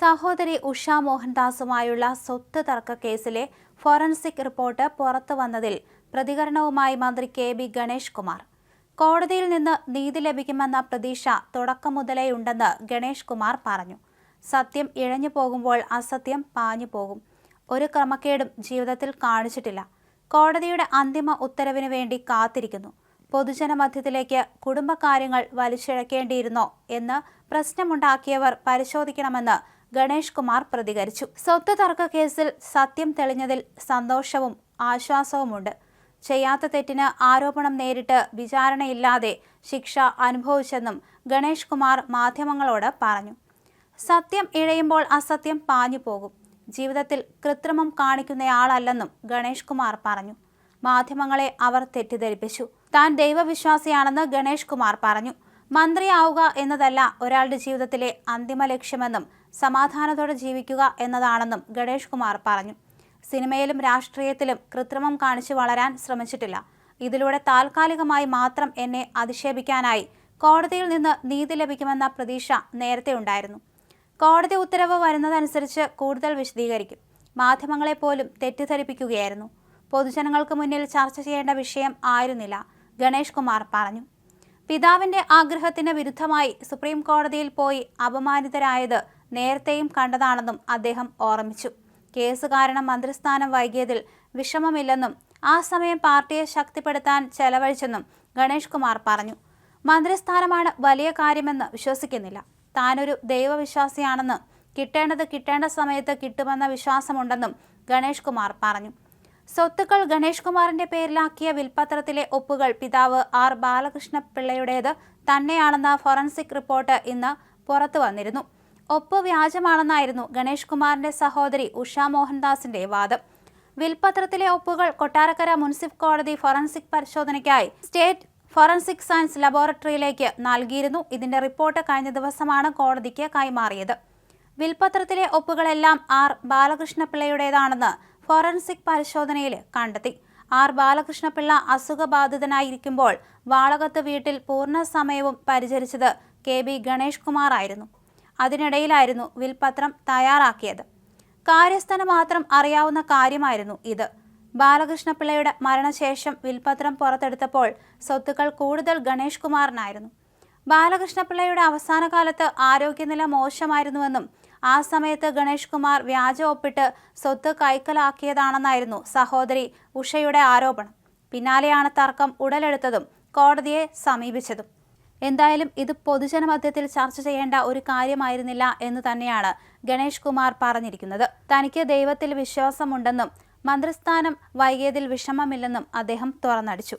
സഹോദരി ഉഷ മോഹൻദാസുമായുള്ള സ്വത്ത് തർക്ക കേസിലെ ഫോറൻസിക് റിപ്പോർട്ട് പുറത്തു വന്നതിൽ പ്രതികരണവുമായി മന്ത്രി കെ ബി ഗണേഷ് കുമാർ. കോടതിയിൽ നിന്ന് നീതി ലഭിക്കുമെന്ന പ്രതീക്ഷ തുടക്കം മുതലേ ഉണ്ടെന്ന് ഗണേഷ് കുമാർ പറഞ്ഞു. സത്യം ഇഴഞ്ഞു പോകുമ്പോൾ അസത്യം പാഞ്ഞു പോകും. ഒരു ക്രമക്കേടും ജീവിതത്തിൽ കാണിച്ചിട്ടില്ല. കോടതിയുടെ അന്തിമ ഉത്തരവിന് വേണ്ടി കാത്തിരിക്കുന്നു. പൊതുജനമധ്യത്തിലേക്ക് കുടുംബകാര്യങ്ങൾ വലിച്ചിഴക്കേണ്ടിയിരുന്നോ എന്ന് പ്രശ്നമുണ്ടാക്കിയവർ പരിശോധിക്കണമെന്ന് ഗണേഷ് കുമാർ പ്രതികരിച്ചു. സ്വത്ത് തർക്ക കേസിൽ സത്യം തെളിഞ്ഞതിൽ സന്തോഷവും ആശ്വാസവുമുണ്ട്. ചെയ്യാത്ത തെറ്റിന് ആരോപണം നേരിട്ട് വിചാരണയില്ലാതെ ശിക്ഷ അനുഭവിച്ചെന്നും ഗണേഷ് കുമാർ മാധ്യമങ്ങളോട് പറഞ്ഞു. സത്യം ഇഴയുമ്പോൾ അസത്യം പാഞ്ഞു പോകും. ജീവിതത്തിൽ കൃത്രിമം കാണിക്കുന്നയാളല്ലെന്നും ഗണേഷ് കുമാർ പറഞ്ഞു. മാധ്യമങ്ങളെ അവർ തെറ്റിദ്ധരിപ്പിച്ചു. താൻ ദൈവവിശ്വാസിയാണെന്ന് ഗണേഷ് കുമാർ പറഞ്ഞു. മന്ത്രിയാവുക എന്നതല്ല ഒരാളുടെ ജീവിതത്തിലെ അന്തിമ ലക്ഷ്യമെന്നും സമാധാനത്തോടെ ജീവിക്കുക എന്നതാണെന്നും ഗണേഷ് കുമാർ പറഞ്ഞു. സിനിമയിലും രാഷ്ട്രീയത്തിലും കൃത്രിമം കാണിച്ചു വളരാൻ ശ്രമിച്ചിട്ടില്ല. ഇതിലൂടെ താൽക്കാലികമായി മാത്രം എന്നെ അധിക്ഷേപിക്കാനായി കോടതിയിൽ നിന്ന് നീതി ലഭിക്കുമെന്ന പ്രതീക്ഷ നേരത്തെ ഉണ്ടായിരുന്നു. കോടതി ഉത്തരവ് വരുന്നതനുസരിച്ച് കൂടുതൽ വിശദീകരിക്കും. മാധ്യമങ്ങളെ പോലും തെറ്റിദ്ധരിപ്പിക്കുകയായിരുന്നു. പൊതുജനങ്ങൾക്ക് മുന്നിൽ ചർച്ച ചെയ്യേണ്ട വിഷയം ആയിരുന്നില്ല ഗണേഷ് കുമാർ പറഞ്ഞു. പിതാവിന്റെ ആഗ്രഹത്തിന് വിരുദ്ധമായി സുപ്രീം കോടതിയിൽ പോയി അപമാനിതരായത് നേരത്തെയും കണ്ടതാണെന്നും അദ്ദേഹം ഓർമ്മിച്ചു. കേസ് കാരണം മന്ത്രിസ്ഥാനം വൈകിയതിൽ വിഷമമില്ലെന്നും ആ സമയം പാർട്ടിയെ ശക്തിപ്പെടുത്താൻ ചെലവഴിച്ചെന്നും ഗണേഷ് കുമാർ പറഞ്ഞു. മന്ത്രിസ്ഥാനമാണ് വലിയ കാര്യമെന്ന് വിശ്വസിക്കുന്നില്ല. താനൊരു ദൈവവിശ്വാസിയാണെന്ന് കിട്ടേണ്ടത് കിട്ടേണ്ട സമയത്ത് കിട്ടുമെന്ന വിശ്വാസമുണ്ടെന്നും ഗണേഷ് കുമാർ പറഞ്ഞു. സ്വത്തുക്കൾ ഗണേഷ് കുമാറിന്റെ പേരിലാക്കിയ വിൽപ്പത്രത്തിലെ ഒപ്പുകൾ പിതാവ് ആർ ബാലകൃഷ്ണ പിള്ളയുടേത് തന്നെയാണെന്ന ഫോറൻസിക് റിപ്പോർട്ട് ഇന്ന് പുറത്തു വന്നിരുന്നു. ഒപ്പ് വ്യാജമാണെന്നായിരുന്നു ഗണേഷ് കുമാറിന്റെ സഹോദരി ഉഷ മോഹൻദാസിന്റെ വാദം. വിൽപ്പത്രത്തിലെ ഒപ്പുകൾ കൊട്ടാരക്കര മുനിസിപ്പൽ കോടതി ഫോറൻസിക് പരിശോധനയ്ക്കായി സ്റ്റേറ്റ് ഫോറൻസിക് സയൻസ് ലബോറട്ടറിയിലേക്ക് നൽകിയിരുന്നു. ഇതിന്റെ റിപ്പോർട്ട് കഴിഞ്ഞ ദിവസമാണ് കോടതിക്ക് കൈമാറിയത്. വിൽപ്പത്രത്തിലെ ഒപ്പുകളെല്ലാം ആർ ബാലകൃഷ്ണപിള്ളയുടേതാണെന്ന് ഫോറൻസിക് പരിശോധനയിൽ കണ്ടെത്തി. ആർ. ബാലകൃഷ്ണപിള്ള അസുഖബാധിതനായിരിക്കുമ്പോൾ വാളകത്ത് വീട്ടിൽ പൂർണ സമയവും പരിചരിച്ചത് കെ. ബി. ഗണേഷ് കുമാർ ആയിരുന്നു അതിനിടയിലായിരുന്നു വിൽപത്രം തയ്യാറാക്കിയത്. കാര്യസ്ഥന് മാത്രം അറിയാവുന്ന കാര്യമായിരുന്നു ഇത്. ബാലകൃഷ്ണപിള്ളയുടെ മരണശേഷം വിൽപത്രം പുറത്തെടുത്തപ്പോൾ സ്വത്തുക്കൾ കൂടുതൽ ഗണേഷ് കുമാറിനായിരുന്നു. ബാലകൃഷ്ണപിള്ളയുടെ അവസാന കാലത്ത് ആരോഗ്യനില മോശമായിരുന്നുവെന്നും ആ സമയത്ത് ഗണേഷ് കുമാർ വ്യാജ ഒപ്പിട്ട് സ്വത്ത് കൈക്കലാക്കിയതാണെന്നായിരുന്നു സഹോദരി ഉഷയുടെ ആരോപണം. പിന്നാലെയാണ് തർക്കം ഉടലെടുത്തതും കോടതിയെ സമീപിച്ചതും. എന്തായാലും ഇത് പൊതുജനമധ്യത്തിൽ ചർച്ച ചെയ്യേണ്ട ഒരു കാര്യമായിരുന്നില്ല എന്ന് തന്നെയാണ് ഗണേഷ് കുമാർ പറഞ്ഞിരിക്കുന്നത്. തനിക്ക് ദൈവത്തിൽ വിശ്വാസമുണ്ടെന്നും മന്ത്രിസ്ഥാനം വൈകിയതിൽ വിഷമമില്ലെന്നും അദ്ദേഹം തുറന്നടിച്ചു.